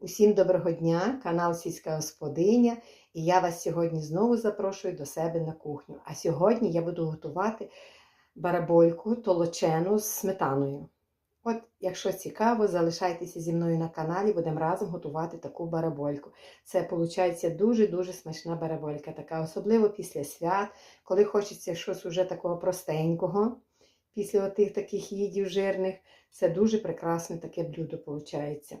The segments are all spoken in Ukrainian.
Усім доброго дня, канал Сільська Господиня, і я вас сьогодні знову запрошую до себе на кухню. А сьогодні я буду готувати барабольку толочену з сметаною. От, якщо цікаво, залишайтеся зі мною на каналі, будемо разом готувати таку барабольку. Це виходить дуже-дуже смачна бараболька, така, особливо після свят, коли хочеться щось уже такого простенького, після отих таких їдів жирних. Це дуже прекрасне таке блюдо виходить.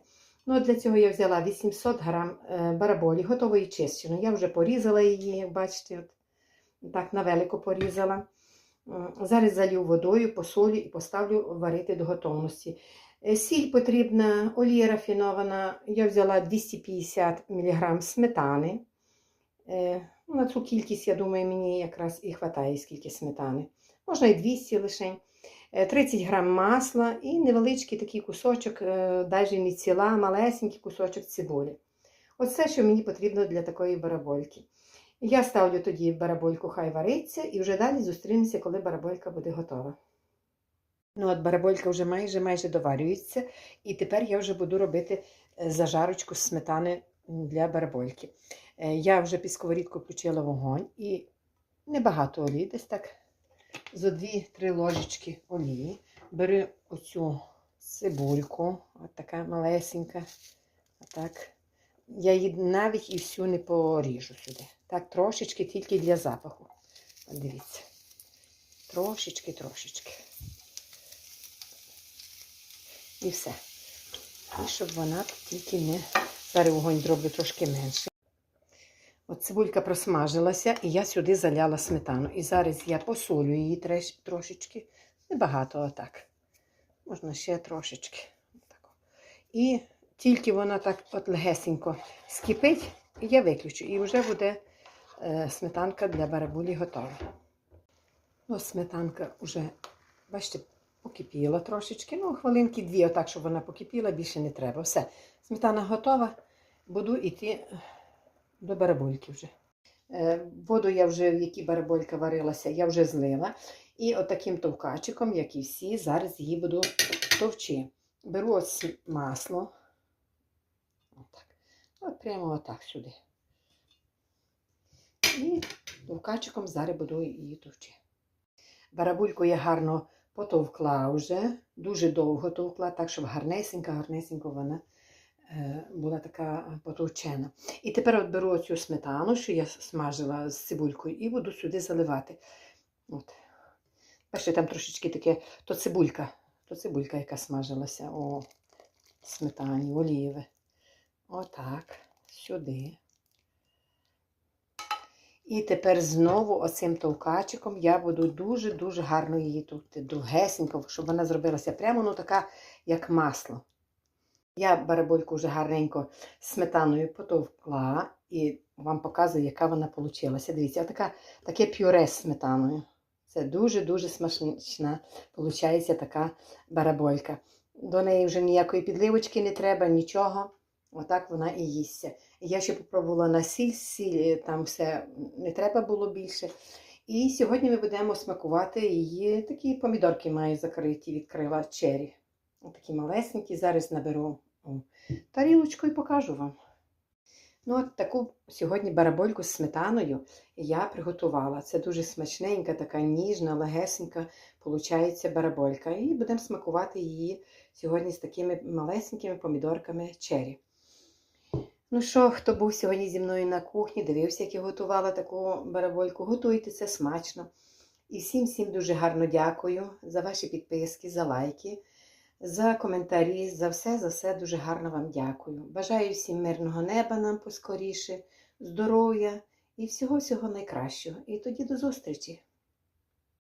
Ну, для цього я взяла 800 грам е, бараболі, готової чищеної. Я вже порізала її, бачите, от, так навелико порізала. Зараз залью водою, посолю і поставлю варити до готовності. Е, Сіль потрібна, олія рафінована. Я взяла 250 мг сметани. Е, ну, На цю кількість, я думаю, мені якраз і вистачає, скільки сметани. Можна і 200 лишень. Е, 30 грам масла і невеличкий такий кусочок, навіть не ціла, малесенький кусочок цибулі. Оце, що мені потрібно для такої барабольки. Я ставлю тоді барабольку, хай вариться, і вже далі зустрінемося, коли бараболька буде готова. Ну, от бараболька вже майже майже доварюється, і тепер я вже буду робити е, зажарочку з сметани для барабольки. Е, Я вже під сковорідку включила вогонь і небагато олії, десь так за 2-3 ложечки олії. Беру оцю цибульку, от така малесенька. Отак. Я її навіть і всю не поріжу сюди. Так, трошечки тільки для запаху. Дивіться. Трошечки, трошечки. І все. І щоб вона тільки не. Зараз вогонь зроблю трошки менше. От цибулька просмажилася, і я сюди заляла сметану. І зараз я посолю її трошечки. Небагато отак. Можна ще трошечки. І тільки вона так от легесенько скипить, я виключу. І вже буде е, сметанка для барабулі готова. Ось сметанка вже, бачите, покипіла трошечки. Ну, хвилинки дві, отак, щоб вона покипіла, більше не треба. Все. Сметана готова. Буду йти до барабольки вже. Е, Воду я вже, в якій бараболька варилася, я вже злила. І отаким товкачиком, як і всі, зараз її буду товчи. Беру ось масло. Отак. От прямо отак сюди. І товкачиком зараз буду її товчи. Барабульку я гарно потовкла вже, дуже довго товкла, так, щоб гарнесенька, гарнесенько вона була така потовчена. І тепер от беру цю сметану, що я смажила з цибулькою, і буду сюди заливати. От. Бачите, там трошечки таке, то цибулька, то цибулька, яка смажилася у сметані, оліви. Отак, сюди. І тепер знову оцим товкачиком я буду дуже-дуже гарно її товкти, довгесенько, щоб вона зробилася прямо ну, така, як масло. Я барабольку вже гарненько сметаною потовкла і вам показую, яка вона вийшла. Дивіться, така, таке пюре з сметаною. Це дуже-дуже смачна виходить така бараболька. До неї вже ніякої підливочки не треба, нічого. Отак вона і їсться. Я ще попробувала на сіль, сіль там все не треба було більше. І сьогодні ми будемо смакувати її. Такі помідорки маю закриті, відкрила чері. Такі малесенькі. Зараз наберу о, і покажу вам. Ну, от таку сьогодні барабольку з сметаною я приготувала. Це дуже смачненька, така ніжна, легесенька, получається бараболька. І будемо смакувати її сьогодні з такими малесенькими помідорками чері. Ну що, хто був сьогодні зі мною на кухні, дивився, як я готувала таку барабольку, готуйте це смачно. І всім всім дуже гарно дякую за ваші підписки, за лайки, за коментарі, за все, за все дуже гарно вам дякую. Бажаю всім мирного неба нам поскоріше, здоров'я і всього-всього найкращого. І тоді до зустрічі!